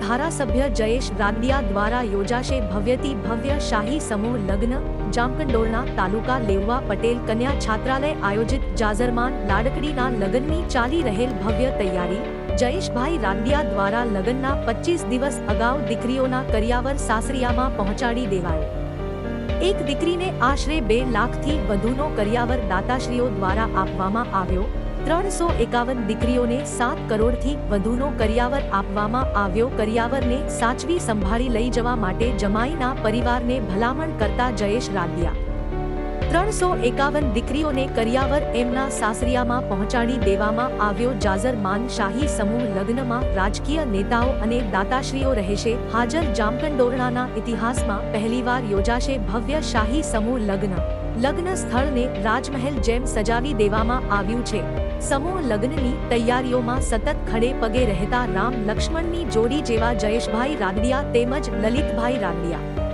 ધારાસભ્ય જયેશ રાગડિયા દ્વારા યોજાશે ભવ્યથી ભવ્ય શાહી સમૂહ લગ્ન. જામકંડોરણા તાલુકા લેવવા પટેલ કન્યા છાત્રાલય આયોજિત જાજરમાન લાડકડીના લગ્નની ચાલી રહેલ ભવ્ય તૈયારી. જયેશભાઈ રાંડિયા દ્વારા લગ્નના પચીસ દિવસ અગાઉ દીકરીઓના કરિયાવર સાસરિયામાં પહોંચાડી દેવાયો. એક દીકરીને આશરે બે લાખથી વધુનો કરિયાવર દાતાશ્રીઓ દ્વારા આપવામાં આવ્યો. ત્રણસો એકાવન દીકરીઓને સાત કરોડથી વધુનો કરિયાવર આપવામાં આવ્યો. કરિયાવરને સાચવી સંભાળી લઈ જવા માટે જમાઈના પરિવારને ભલામણ કરતા જયેશ રાદડિયા ત્રણસો એકાવન દીકરીઓને કરિયાવર એમના સાસરિયામાં પહોંચાડી દેવામાં આવ્યો. જાઝર માન શાહી સમૂહ લગ્નમાં રાજકીય નેતાઓ અને દાતાશ્રીઓ રહેશે. હાજર જામકંડોરણાના ઇતિહાસમાં પહેલીવાર યોજાશે ભવ્ય શાહી સમૂહ લગ્ન. લગ્ન સ્થળને રાજમહેલ જેમ સજાવી દેવામાં આવ્યું છે. સમૂહ લગ્નની તૈયારીઓમાં સતત ખડે પગે રહેતા રામ લક્ષ્મણની જોડી જેવા જયેશભાઈ રાગડિયા તેમજ લલિતભાઈ રાદડિયા